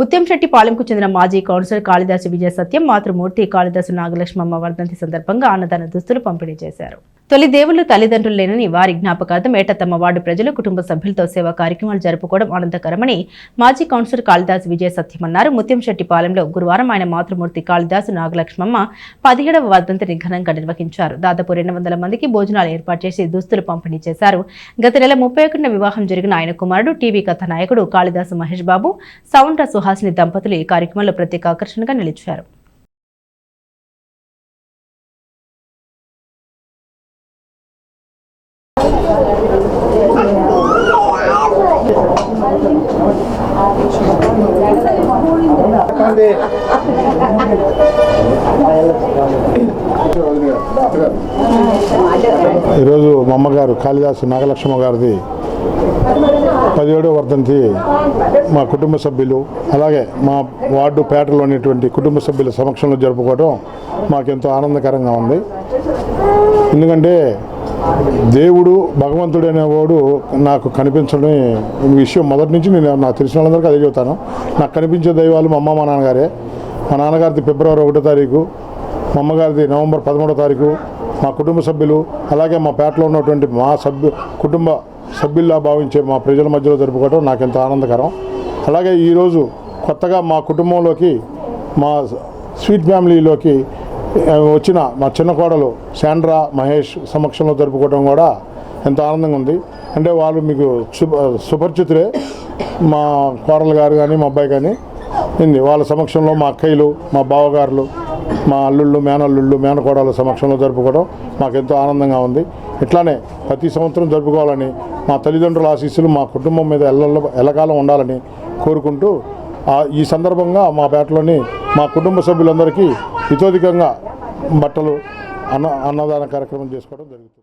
ముత్యంశెట్టి పాలెంకు చెందిన మాజీ కౌన్సిలర్ కాళిదాసు విజయ సత్యం మాతృమూర్తి కాళిదాసు నాగలక్ష్మమ్మ వర్ధంతి సందర్భంగా అన్నదాన దుస్తులు పంపిణీ చేశారు. తొలి దేవుళ్ళు తల్లిదండ్రులు లేనని వారి జ్ఞాపకార్థం ఏట తమ వార్డు ప్రజలు కుటుంబ సభ్యులతో సేవా కార్యక్రమాలు జరుపుకోవడం ఆనందకరమని మాజీ కౌన్సిలర్ కాళిదాస్ విజయ సత్యం అన్నారు గురువారం ఆయన మాతృమూర్తి కాళిదాసు నాగలక్ష్మమ్మ పదిహేడవ వర్ధంతిని ఘనంగా నిర్వహించారు. దాదాపు రెండు వందల మందికి భోజనాలు ఏర్పాటు చేసి దుస్తులు పంపిణీ చేశారు. గత నెల ముప్పై ఒకటిన వివాహం జరిగిన ఆయన కుమారుడు టీవీ కథ నాయకుడు కాళిదాసు మహేష్ బాబు సౌండ్ర సుహాసిని దంపతులు ఈ కార్యక్రమంలో ప్రత్యేక ఆకర్షణగా నిలిచారు. ఈరోజు మా అమ్మగారు కాళిదాసు నాగలక్ష్మ గారిది పదిహేడో వర్ధంతి మా కుటుంబ సభ్యులు అలాగే మా వార్డు పేటలో ఉన్నటువంటి కుటుంబ సభ్యుల సమక్షంలో జరుపుకోవడం మాకెంతో ఆనందకరంగా ఉంది. ఎందుకంటే దేవుడు భగవంతుడు అనేవాడు నాకు కనిపించడం విషయం మొదటి నుంచి నేను నాకు తెలిసిన వాళ్ళందరికీ అదే చెబుతాను. నాకు కనిపించే దైవాలు మా అమ్మ మా నాన్నగారే. మా నాన్నగారిది ఫిబ్రవరి ఒకటో తారీఖు మా అమ్మగారిది నవంబర్ పదమూడో తారీఖు మా కుటుంబ సభ్యులు అలాగే మా పేటలో ఉన్నటువంటి మా సభ్యు కుటుంబ సభ్యుల్లా భావించే మా ప్రజల మధ్యలో జరుపుకోవడం నాకు ఎంతో ఆనందకరం. అలాగే ఈరోజు కొత్తగా మా కుటుంబంలోకి మా స్వీట్ ఫ్యామిలీలోకి వచ్చిన మా చిన్న కోడలు శాండ్రా మహేష్ సమక్షంలో జరుపుకోవడం కూడా ఎంతో ఆనందంగా ఉంది. అంటే వాళ్ళు మీకు సుపరిచితులే. మా కోడలు గారు కానీ మా అబ్బాయి కానీ ఉంది. వాళ్ళ సమక్షంలో మా అక్కయ్యలు మా బావగారులు మా అల్లుళ్ళు మేనల్లుళ్ళు మేనకోడల సమక్షంలో జరుపుకోవడం మాకెంతో ఆనందంగా ఉంది. ఇట్లానే ప్రతి సంవత్సరం జరుపుకోవాలని మా తల్లిదండ్రుల ఆశీస్సులు మా కుటుంబం మీద ఎల్ల ఎల్లకాలం ఉండాలని కోరుకుంటూ ఈ సందర్భంగా మా పేటలోని మా కుటుంబ సభ్యులందరికీ హితోధికంగా బట్టలు అన్న అన్నదాన కార్యక్రమం చేసుకోవడం జరుగుతుంది.